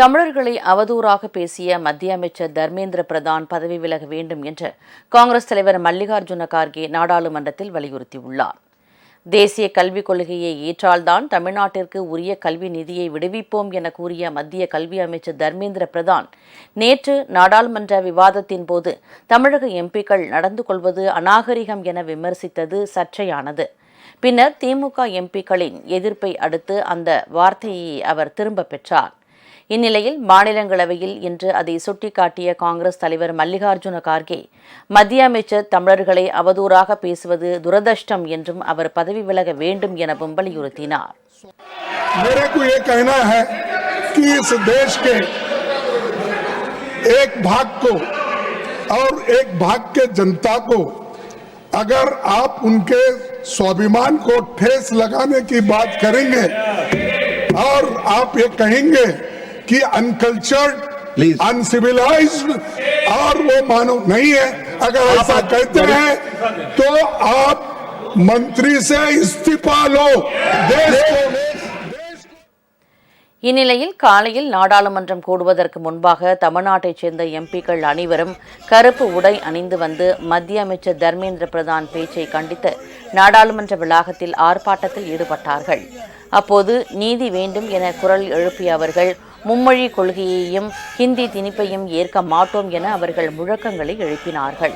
தமிழர்களை அவதூறாக பேசிய மத்திய அமைச்சர் தர்மேந்திர பிரதான் பதவி விலக வேண்டும் என்று காங்கிரஸ் தலைவர் மல்லிகார்ஜுன கார்கே நாடாளுமன்றத்தில் வலியுறுத்தியுள்ளார். தேசிய கல்விக் கொள்கையை ஏற்றால்தான் தமிழ்நாட்டிற்கு உரிய கல்வி நிதியை விடுவிப்போம் என கூறிய மத்திய கல்வி அமைச்சர் தர்மேந்திர பிரதான் நேற்று நாடாளுமன்ற விவாதத்தின் போது தமிழக எம்பிக்கள் நடந்து கொள்வது அநாகரிகம் என விமர்சித்தது சர்ச்சையானது. பின்னர் திமுக எம்பிக்களின் எதிர்ப்பை அடுத்து அந்த வார்த்தையை அவர் திரும்பப் பெற்றார். இந்நிலையில் மாநிலங்களவையில் இன்று அதை சுட்டிக்காட்டிய காங்கிரஸ் தலைவர் மல்லிகார்ஜுன கார்கே மத்திய அமைச்சர் தமிழர்களை அவதூறாக பேசுவது துரதிர்ஷ்டம் என்றும் அவர் பதவி விலக வேண்டும் எனவும் வலியுறுத்தினார் मेरे को ये कहना है कि इस देश के एक भाग को और एक भाग के जनता को अगर आप उनके स्वाभिमान को ठेस लगाने की बात करेंगे और आप ये कहेंगे कि अनकल्चर्ड Please. अनसिविलाइज्ड और वो मानव नहीं है अगर ऐसा कहते हैं तो आप मंत्री से इस्तीफा लो देश को இந்நிலையில் காலையில் நாடாளுமன்றம் கூடுவதற்கு முன்பாக தமிழ்நாட்டைச் சேர்ந்த எம்பிக்கள் அனைவரும் கருப்பு உடை அணிந்து வந்து மத்திய அமைச்சர் தர்மேந்திர பிரதான் பேச்சை கண்டித்து நாடாளுமன்ற வளாகத்தில் ஆர்ப்பாட்டத்தில் ஈடுபட்டார்கள் அப்போது நீதி வேண்டும் என குரல் எழுப்பிய அவர்கள் மும்மொழி கொள்கையையும் ஹிந்தி திணிப்பையும் ஏற்க மாட்டோம் என அவர்கள் முழக்கங்களை எழுப்பினார்கள்.